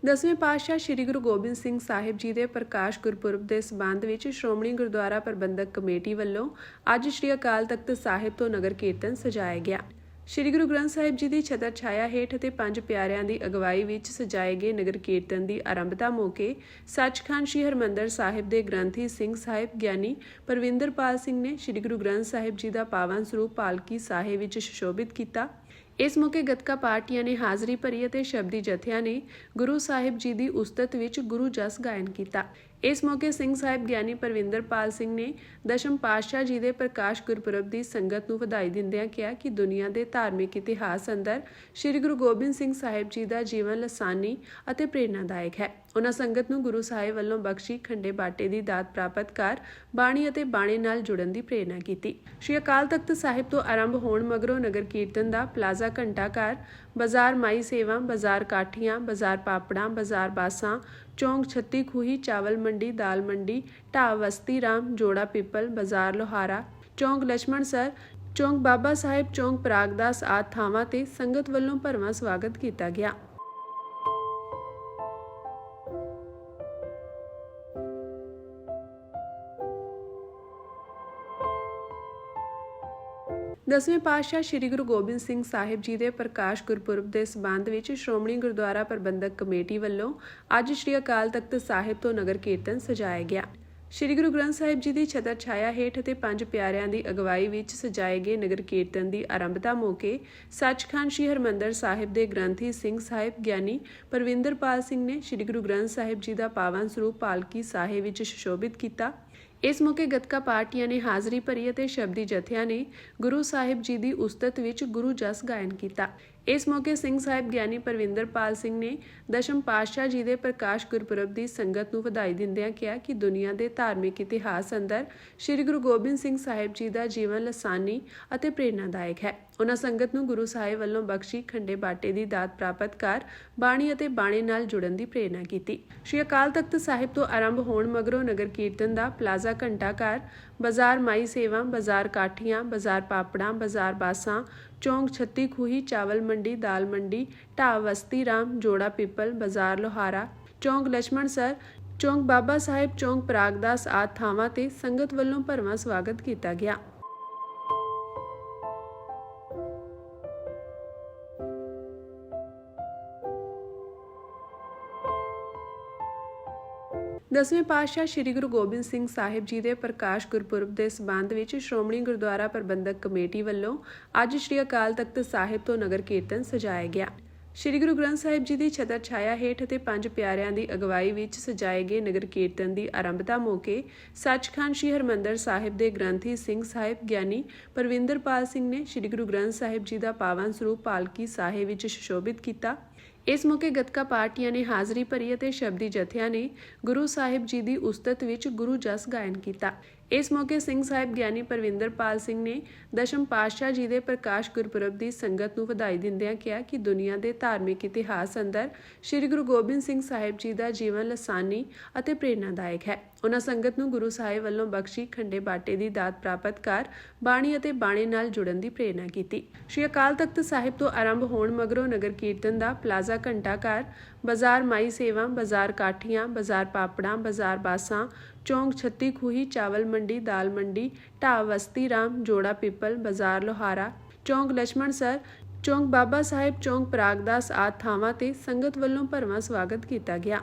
ਦਸਵੇਂ ਪਾਤਸ਼ਾਹ ਸ੍ਰੀ ਗੁਰੂ ਗੋਬਿੰਦ ਸਿੰਘ ਸਾਹਿਬ ਜੀ ਦੇ ਪ੍ਰਕਾਸ਼ ਗੁਰਪੁਰਬ ਦੇ ਸਬੰਧ ਵਿੱਚ ਸ਼੍ਰੋਮਣੀ ਗੁਰਦੁਆਰਾ ਪ੍ਰਬੰਧਕ ਕਮੇਟੀ ਵੱਲੋਂ ਅੱਜ ਸ੍ਰੀ ਅਕਾਲ ਤਖਤ ਸਾਹਿਬ ਤੋਂ ਨਗਰ ਕੀਰਤਨ ਸਜਾਇਆ ਗਿਆ। ਸ੍ਰੀ ਗੁਰੂ ਗ੍ਰੰਥ ਸਾਹਿਬ ਜੀ ਦੀ ਛਤਰ ਛਾਇਆ ਹੇਠ ਅਤੇ ਪੰਜ ਪਿਆਰਿਆਂ ਦੀ ਅਗਵਾਈ ਵਿੱਚ ਸਜਾਏ ਗਏ ਨਗਰ ਕੀਰਤਨ ਦੀ ਆਰੰਭਤਾ ਮੌਕੇ ਸੱਚਖੰਡ ਸ੍ਰੀ ਹਰਮੰਦਰ ਸਾਹਿਬ ਦੇ ਗ੍ਰੰਥੀ ਸਿੰਘ ਸਾਹਿਬ ਗਿਆਨੀ ਪਰਵਿੰਦਰਪਾਲ ਸਿੰਘ ਨੇ ਸ੍ਰੀ ਗੁਰੂ ਗ੍ਰੰਥ ਸਾਹਿਬ ਜੀ ਦਾ ਪਾਵਨ ਸਰੂਪ ਪਾਲਕੀ ਸਾਹਿਬ ਵਿੱਚ ਸੁਸ਼ੋਭਿਤ ਕੀਤਾ। ਇਸ ਮੌਕੇ ਗਤਕਾ ਪਾਰਟੀਆਂ ਨੇ ਹਾਜ਼ਰੀ ਭਰੀ ਅਤੇ ਸ਼ਬਦੀ ਜਥਿਆਂ ਨੇ ਗੁਰੂ ਸਾਹਿਬ ਜੀ ਦੀ ਉਸਤਤ ਵਿੱਚ ਗੁਰੂ ਜਸ ਗਾਇਨ ਕੀਤਾ। ਇਸ ਮੌਕੇ ਸਿੰਘ ਸਾਹਿਬ ਗਿਆਨੀ ਪਰਵਿੰਦਰਪਾਲ ਸਿੰਘ ਨੇ ਦਸ਼ਮ ਪਾਤਸ਼ਾਹ ਜੀ ਦੇ ਪ੍ਰਕਾਸ਼ ਗੁਰਪੁਰਬ ਦੀ ਸੰਗਤ ਨੂੰ ਵਧਾਈ ਦਿੰਦਿਆਂ ਕਿਹਾ ਕਿ ਦੁਨੀਆ ਦੇ ਧਾਰਮਿਕ ਇਤਿਹਾਸ ਅੰਦਰ ਸ੍ਰੀ ਗੁਰੂ ਗੋਬਿੰਦ ਸਿੰਘ ਸਾਹਿਬ ਜੀ ਦਾ ਜੀਵਨ ਲਸਾਨੀ ਅਤੇ ਪ੍ਰੇਰਨਾਦਾਇਕ ਹੈ। ਉਹਨਾਂ ਸੰਗਤ ਨੂੰ ਗੁਰੂ ਸਾਹਿਬ ਵੱਲੋਂ ਬਖਸ਼ੀ ਖੰਡੇ ਬਾਟੇ ਦੀ ਦਾਤ ਪ੍ਰਾਪਤ ਕਰ, ਬਾਣੀ ਅਤੇ ਬਾਣੇ ਨਾਲ ਜੁੜਨ ਦੀ ਪ੍ਰੇਰਣਾ ਕੀਤੀ। ਸ਼੍ਰੀ ਅਕਾਲ ਤਖਤ ਸਾਹਿਬ ਤੋਂ ਆਰੰਭ ਹੋਣ ਮਗਰੋਂ ਨਗਰ ਕੀਰਤਨ ਦਾ ਪਲਾਜ਼ਾ ਘੰਟਾ ਘਰ, ਬਾਜ਼ਾਰ ਮਾਈ ਸੇਵਾ, ਬਾਜ਼ਾਰ ਕਾਠੀਆਂ, ਬਾਜ਼ਾਰ ਪਾਪੜਾਂ, ਬਾਜ਼ਾਰ ਬਾਸਾਂ ਚੌਂਕ 36 ਖੂਹੀ, ਚਾਵਲ ਮੰਡੀ, ਦਾਲ ਮੰਡੀ, ਢਾਬ ਵਸਤੀ ਰਾਮ, ਜੋੜਾ ਪੀਪਲ, ਬਾਜ਼ਾਰ ਲੋਹਾਰਾ। ਚੌਂਕ ਲక్ష్మణ ਸਰ, ਚੌਂਕ ਬਾਬਾ ਸਾਹਿਬ, ਚੌਂਕ ਪ੍ਰਾਗਦਾਸ ਆਦ ਥਾਵਾਂ ਤੇ ਸੰਗਤ ਵੱਲੋਂ ਭਰਵਾਂ ਸਵਾਗਤ ਕੀਤਾ ਗਿਆ। ਦਸਵੇਂ ਪਾਤਸ਼ਾਹ ਸ੍ਰੀ ਗੁਰੂ ਗੋਬਿੰਦ ਸਿੰਘ ਸਾਹਿਬ ਜੀ ਦੇ ਪ੍ਰਕਾਸ਼ ਗੁਰਪੁਰਬ ਦੇ ਸਬੰਧ ਵਿੱਚ ਸ਼੍ਰੋਮਣੀ ਗੁਰਦੁਆਰਾ ਪ੍ਰਬੰਧਕ ਕਮੇਟੀ ਵੱਲੋਂ ਅੱਜ ਸ੍ਰੀ ਅਕਾਲ ਤਖਤ ਸਾਹਿਬ ਤੋਂ ਨਗਰ ਕੀਰਤਨ ਸਜਾਇਆ ਗਿਆ। ਸ੍ਰੀ ਗੁਰੂ ਗ੍ਰੰਥ ਸਾਹਿਬ ਜੀ ਦੀ ਛਤਰ ਛਾਇਆ ਹੇਠ ਅਤੇ ਪੰਜ ਪਿਆਰਿਆਂ ਦੀ ਅਗਵਾਈ ਵਿੱਚ ਸਜਾਏ ਗਏ ਨਗਰ ਕੀਰਤਨ ਦੀ ਆਰੰਭਤਾ ਮੌਕੇ ਸੱਚਖੰਡ ਸ੍ਰੀ ਹਰਮੰਦਰ ਸਾਹਿਬ ਦੇ ਗ੍ਰੰਥੀ ਸਿੰਘ ਸਾਹਿਬ ਗਿਆਨੀ ਪਰਵਿੰਦਰਪਾਲ ਸਿੰਘ ਨੇ ਸ੍ਰੀ ਗੁਰੂ ਗ੍ਰੰਥ ਸਾਹਿਬ ਜੀ ਦਾ ਪਾਵਨ ਸਰੂਪ ਪਾਲਕੀ ਸਾਹਿਬ ਵਿੱਚ ਸੁਸ਼ੋਭਿਤ ਕੀਤਾ। ਇਸ ਮੌਕੇ ਗਤਕਾ ਪਾਰਟੀਆਂ ਨੇ ਹਾਜ਼ਰੀ ਭਰੀ ਅਤੇ ਸ਼ਬਦੀ ਜਥਿਆਂ ਨੇ ਗੁਰੂ ਸਾਹਿਬ ਜੀ ਦੀ ਉਸਤਤ ਵਿੱਚ ਗੁਰੂ ਜਸ ਗਾਇਨ ਕੀਤਾ। ਇਸ ਮੌਕੇ ਸਿੰਘ ਸਾਹਿਬ ਗਿਆਨੀ ਪਰਵਿੰਦਰਪਾਲ ਸਿੰਘ ਨੇ ਦਸ਼ਮ ਪਾਤਸ਼ਾਹ ਜੀ ਦੇ ਪ੍ਰਕਾਸ਼ ਗੁਰਪੁਰਬ ਦੀ ਸੰਗਤ ਨੂੰ ਵਧਾਈ ਦਿੰਦਿਆਂ ਕਿਹਾ ਕਿ ਦੁਨੀਆ ਦੇ ਧਾਰਮਿਕ ਇਤਿਹਾਸ ਅੰਦਰ ਸ੍ਰੀ ਗੁਰੂ ਗੋਬਿੰਦ ਸਿੰਘ ਸਾਹਿਬ ਜੀ ਦਾ ਜੀਵਨ ਲਸਾਨੀ ਅਤੇ ਪ੍ਰੇਰਨਾਦਾਇਕ ਹੈ। ਉਹਨਾਂ ਸੰਗਤ ਨੂੰ ਗੁਰੂ ਸਾਹਿਬ ਵੱਲੋਂ ਬਖਸ਼ੀ ਖੰਡੇ ਬਾਟੇ ਦੀ ਦਾਤ ਪ੍ਰਾਪਤ ਕਰ ਬਾਣੀ ਅਤੇ ਬਾਣੇ ਨਾਲ ਜੁੜਨ ਦੀ ਪ੍ਰੇਰਣਾ ਕੀਤੀ। ਸ਼੍ਰੀ ਅਕਾਲ ਤਖਤ ਸਾਹਿਬ ਤੋਂ ਆਰੰਭ ਹੋਣ ਮਗਰੋਂ ਨਗਰ ਕੀਰਤਨ ਦਾ ਪਲਾਜ਼ਾ ਘੰਟਾ ਘਰ, ਬਾਜ਼ਾਰ ਮਾਈ ਸੇਵਾ, ਬਾਜ਼ਾਰ ਕਾਠੀਆਂ, ਬਾਜ਼ਾਰ ਪਾਪੜਾਂ, ਬਾਜ਼ਾਰ ਬਾਸਾਂ, ਚੌਂਕ ਛੱਤੀ ਖੂਹੀ, ਚਾਵਲ ਮੰਡੀ, ਦਾਲ ਮੰਡੀ, ਢਾਬ ਵਸਤੀ ਰਾਮ, ਜੋੜਾ, ਪੀਪਲ ਬਾਜ਼ਾਰ, ਲੋਹਾਰਾ, ਚੌਂਕ ਲਛਮਣ ਸਰ, ਚੌਂਕ ਬਾਬਾ ਸਾਹਿਬ, ਚੌਂਕ ਪ੍ਰਾਗਦਾਸ ਆਦ ਥਾਵਾਂ ਤੇ ਸੰਗਤ ਵੱਲੋਂ ਭਰਵਾਂ ਸਵਾਗਤ ਕੀਤਾ ਗਿਆ। ਦਸਵੇਂ ਪਾਤਸ਼ਾਹ ਸ੍ਰੀ ਗੁਰੂ ਗੋਬਿੰਦ ਸਿੰਘ ਸਾਹਿਬ ਜੀ ਦੇ ਪ੍ਰਕਾਸ਼ ਗੁਰਪੁਰਬ ਦੇ ਸਬੰਧ ਵਿੱਚ ਸ਼੍ਰੋਮਣੀ ਗੁਰਦੁਆਰਾ ਪ੍ਰਬੰਧਕ ਕਮੇਟੀ ਵੱਲੋਂ ਅੱਜ ਸ੍ਰੀ ਅਕਾਲ ਤਖਤ ਸਾਹਿਬ ਤੋਂ ਨਗਰ ਕੀਰਤਨ ਸਜਾਇਆ ਗਿਆ। ਸ੍ਰੀ ਗੁਰੂ ਗ੍ਰੰਥ ਸਾਹਿਬ ਜੀ ਦੀ ਛਤਰ ਛਾਇਆ ਹੇਠ ਅਤੇ ਪੰਜ ਪਿਆਰਿਆਂ ਦੀ ਅਗਵਾਈ ਵਿੱਚ ਸਜਾਏ ਗਏ ਨਗਰ ਕੀਰਤਨ ਦੀ ਆਰੰਭਤਾ ਮੌਕੇ ਸੱਚਖੰਡ ਸ੍ਰੀ ਹਰਮੰਦਰ ਸਾਹਿਬ ਦੇ ਗ੍ਰੰਥੀ ਸਿੰਘ ਸਾਹਿਬ ਗਿਆਨੀ ਪਰਵਿੰਦਰਪਾਲ ਸਿੰਘ ਨੇ ਸ੍ਰੀ ਗੁਰੂ ਗ੍ਰੰਥ ਸਾਹਿਬ ਜੀ ਦਾ ਪਾਵਨ ਸਰੂਪ ਪਾਲਕੀ ਸਾਹਿਬ ਵਿੱਚ ਸੁਸ਼ੋਭਿਤ ਕੀਤਾ। ਇਸ ਮੌਕੇ ਗਤਕਾ ਪਾਰਟੀਆਂ ਨੇ ਹਾਜ਼ਰੀ ਭਰੀ ਅਤੇ ਸ਼ਬਦੀ ਜਥਿਆਂ ਨੇ ਗੁਰੂ ਸਾਹਿਬ ਜੀ ਦੀ ਉਸਤਤ ਵਿੱਚ ਗੁਰੂ ਜਸ ਗਾਇਨ ਕੀਤਾ। ਇਸ ਮੌਕੇ ਸਿੰਘ ਸਾਹਿਬ ਗਿਆਨੀ ਪਰਵਿੰਦਰਪਾਲ ਸਿੰਘ ਨੇ ਦਸ਼ਮ ਪਾਤਸ਼ਾਹ ਜੀ ਦੇ ਪ੍ਰਕਾਸ਼ ਗੁਰਪੁਰਬ ਦੀ ਸੰਗਤ ਨੂੰ ਵਧਾਈ ਦਿੰਦਿਆਂ ਕਿਹਾ ਕਿ ਦੁਨੀਆ ਦੇ ਧਾਰਮਿਕ ਇਤਿਹਾਸ ਅੰਦਰ ਸ੍ਰੀ ਗੁਰੂ ਗੋਬਿੰਦ ਸਿੰਘ ਸਾਹਿਬ ਜੀ ਦਾ ਜੀਵਨ ਲਸਾਨੀ ਅਤੇ ਪ੍ਰੇਰਨਾਦਾਇਕ ਹੈ। ਉਹਨਾਂ ਸੰਗਤ ਨੂੰ ਗੁਰੂ ਸਾਹਿਬ ਵੱਲੋਂ ਬਖਸ਼ੀ ਖੰਡੇ ਬਾਟੇ ਦੀ ਦਾਤ ਪ੍ਰਾਪਤ ਕਰ ਬਾਣੀ ਅਤੇ ਬਾਣੇ ਨਾਲ ਜੁੜਨ ਦੀ ਪ੍ਰੇਰਣਾ ਕੀਤੀ। ਸ਼੍ਰੀ ਅਕਾਲ ਤਖਤ ਸਾਹਿਬ ਤੋਂ ਆਰੰਭ ਹੋਣ ਮਗਰੋਂ ਨਗਰ ਕੀਰਤਨ ਦਾ ਪਲਾਜ਼ਾ ਘੰਟਾ ਘਰ, ਬਾਜ਼ਾਰ ਮਾਈ ਸੇਵਾ, ਬਾਜ਼ਾਰ ਕਾਠੀਆਂ, ਬਾਜ਼ਾਰ ਪਾਪੜਾਂ, ਬਾਜ਼ਾਰ ਬਾਸਾਂ, ਚੌਂਕ 36 ਖੂਹੀ, ਚਾਵਲ ਮੰਡੀ, ਦਾਲ ਮੰਡੀ ਢਾ ਵਸਤੀ ਰਾਮ, ਜੋੜਾ ਪੀਪਲ, ਬਾਜ਼ਾਰ ਲੋਹਾਰਾ, ਚੌਂਕ ਲక్ష్మణ ਸਰ, ਚੌਂਕ ਬਾਬਾ ਸਾਹਿਬ, ਚੌਂਕ ਪ੍ਰਾਗਦਾਸ ਆਦ ਥਾਵਾਂ ਤੇ ਸੰਗਤ ਵੱਲੋਂ ਭਰਵਾਂ ਸਵਾਗਤ ਕੀਤਾ ਗਿਆ।